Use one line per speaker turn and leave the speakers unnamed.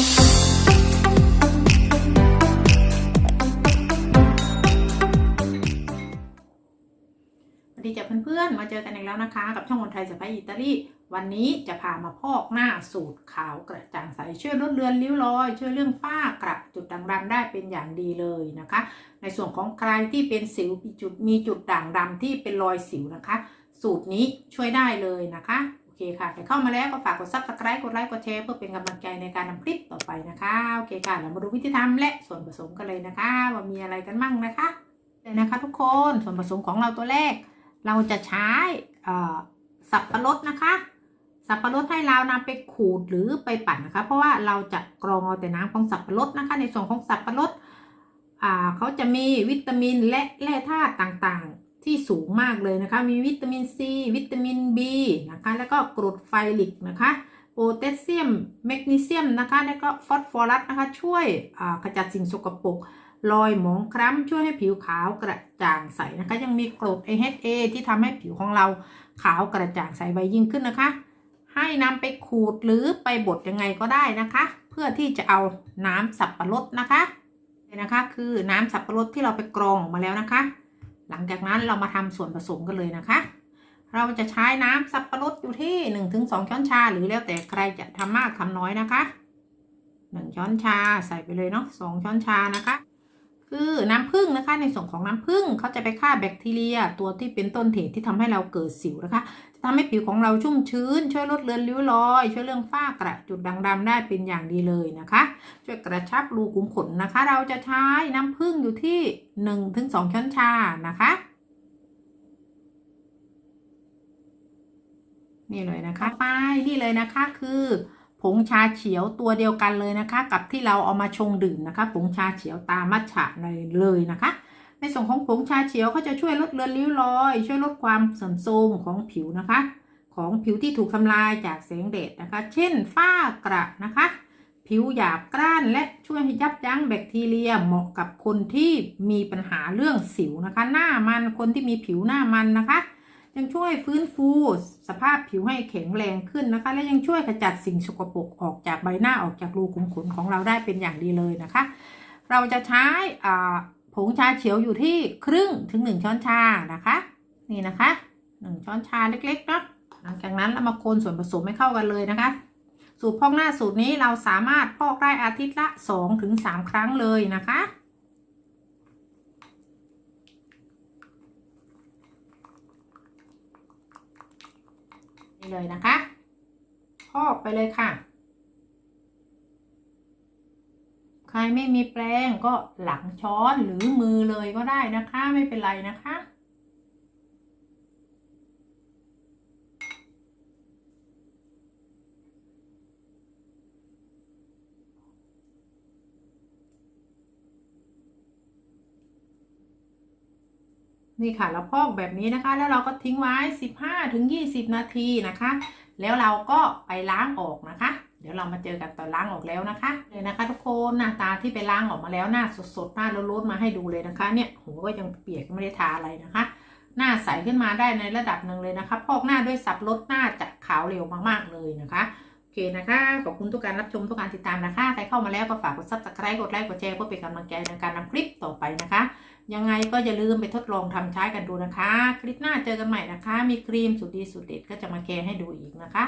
สวัสดีจ้ะเพื่อนๆ มาเจอกันอีกแล้วนะคะ กับช่องคนไทยสไปอิตาลี วันนี้จะพามาพอกหน้าสูตรขาวกระจ่างใส ช่วยลดเลือนริ้วรอย ช่วยเรื่องฝ้ากระจุดด่างดำได้เป็นอย่างดีเลยนะคะ ในส่วนของใครที่เป็นสิวมีจุดมีจุดด่างดำที่เป็นรอยสิวนะคะ สูตรนี้ช่วยได้เลยนะคะ เคค่ะใครเข้ามาแล้วก็ฝากกด subscribe กดไลค์กดแชร์เพื่อเป็นกำลังใจในการทำคลิปต่อไปนะคะโอเคค่ะเรามาดูวิธีทำและส่วนผสมกันเลยนะคะ ว่ามีอะไรกันมั่งนะคะเลยนะคะ ทุกคนส่วนผสมของเราตัวแรก เราจะใช้สับปะรดนะคะ สับปะรดให้เรานำไปขูดหรือไปปั่นนะคะ เพราะว่าเราจะกรองเอาแต่น้ำของสับปะรดนะคะ ในส่วนของสับปะรดเขาจะมีวิตามินและแร่ธาตุต่างๆ ที่สูงมากเลยนะคะ มีวิตามินซีวิตามิน B นะคะ แล้วก็กรดไฟลิกนะคะโพแทสเซียมแมกนีเซียมนะคะ แล้วก็ฟอสฟอรัสนะคะ ช่วยขจัดสิ่งสกปรกรอยหมองคล้ำช่วยให้ผิวขาวกระจ่างใสนะคะ ยังมีกรด AHA ที่ทำให้ผิวของเราขาวกระจ่างใสไวยิ่งขึ้นนะคะ ให้นำไปขูดหรือไปบดยังไงก็ได้นะคะ เพื่อที่จะเอาน้ำสับปะรดนะคะนะคะ คือน้ำสับปะรดที่เราไปกรองออกมาแล้วนะคะ หลังจากนั้นเรามาทำส่วนผสมกันเลยนะคะ เราจะใช้น้ำสับปะรดอยู่ที่ 1-2 ช้อนชา หรือแล้วแต่ใครจะทำมากทำน้อยนะคะ 1 ช้อนชาใส่ไปเลยเนาะ2ช้อนชานะคะ คือน้ำผึ้งนะคะ ในส่วนของน้ำผึ้งเขาจะไปฆ่าแบคทีเรีย ตัวที่เป็นต้นเหตุที่ทำให้เราเกิดสิวนะคะ จะทำให้ผิวของเราชุ่มชื้น ช่วยลดเลือนริ้วรอย ช่วยเรื่องฝ้ากระจุดด่างดำได้เป็นอย่างดีเลยนะคะ ช่วยกระชับรูขุมขนนะคะ เราจะใช้น้ำผึ้งอยู่ที่ 1-2 ช้อนชานะคะนี่เลยนะคะไปนี่เลยนะคะคือ ผงชาเขียวตัวเดียวกันเลยนะคะ กับที่เราเอามาชงดื่มนะคะผงชาเขียวตามัทฉะเลยเลยนะคะ ในส่วนของผงชาเขียวเขาจะช่วยลดเลือนริ้วรอย ช่วยลดความเสื่อมโทรมของผิวนะคะ ของผิวที่ถูกทำลายจากแสงแดดนะคะ เช่นฝ้ากระนะคะ ผิวหยาบกร้านและช่วยยับยั้งแบคทีเรียเหมาะกับคนที่มีปัญหาเรื่องสิวนะคะ หน้ามันคนที่มีผิวหน้ามันนะคะ ยังช่วยฟื้นฟูสภาพผิวให้แข็งแรงขึ้นนะคะ และยังช่วยขจัดสิ่งสกปรกออกจากใบหน้าออกจากรูขุมขนของเราได้เป็นอย่างดีเลยนะคะ เราจะใช้ผงชาเขียวอยู่ที่ครึ่งถึงหนึ่งช้อนชานะคะ นี่นะคะหนึ่งช้อนชาเล็กๆเนาะหลังจากนั้นเรามาคนส่วนผสมให้เข้ากันเลยนะคะ สูตรพอกหน้าสูตรนี้เราสามารถพอกได้อาทิตย์ละสองถึงสามครั้งเลยนะคะ นี่ เลยนะคะพอกไปเลยค่ะ ใครไม่มีแปรงก็หลังช้อนหรือมือเลยก็ได้นะคะ ไม่เป็นไรนะคะ นี่ค่ะเราพอกแบบนี้นะคะ แล้วเราก็ทิ้งไว้ 15ถึง20 นาทีนะคะ แล้วเราก็ไปล้างออกนะคะ เดี๋ยวเรามาเจอกันตอนล้างออกแล้วนะคะเลยนะคะ ทุกคนหน้าตาที่ไปล้างออกมาแล้วหน้าสดๆหน้าร้นๆมาให้ดูเลยนะคะ เนี่ยหัวก็ยังเปียกไม่ได้ทาอะไรนะคะ หน้าใสขึ้นมาได้ในระดับหนึ่งเลยนะคะ พอกหน้าด้วยสับลดหน้าจะขาวเร็วมากๆเลยนะคะ โอเคนะคะ ขอบคุณทุกการรับชมทุกการติดตามนะคะ ใครเข้ามาแล้วก็ฝากกดซับสไครต์กดไลค์กดแชร์เพื่อเป็นกำลังใจในการนำคลิปต่อไปนะคะ ยังไงก็อย่าลืมไปทดลองทำใช้กันดูนะคะ คลิปหน้าเจอกันใหม่นะคะ มีครีมสุดดีสุดเด็ดก็จะมาแชร์ให้ดูอีกนะคะ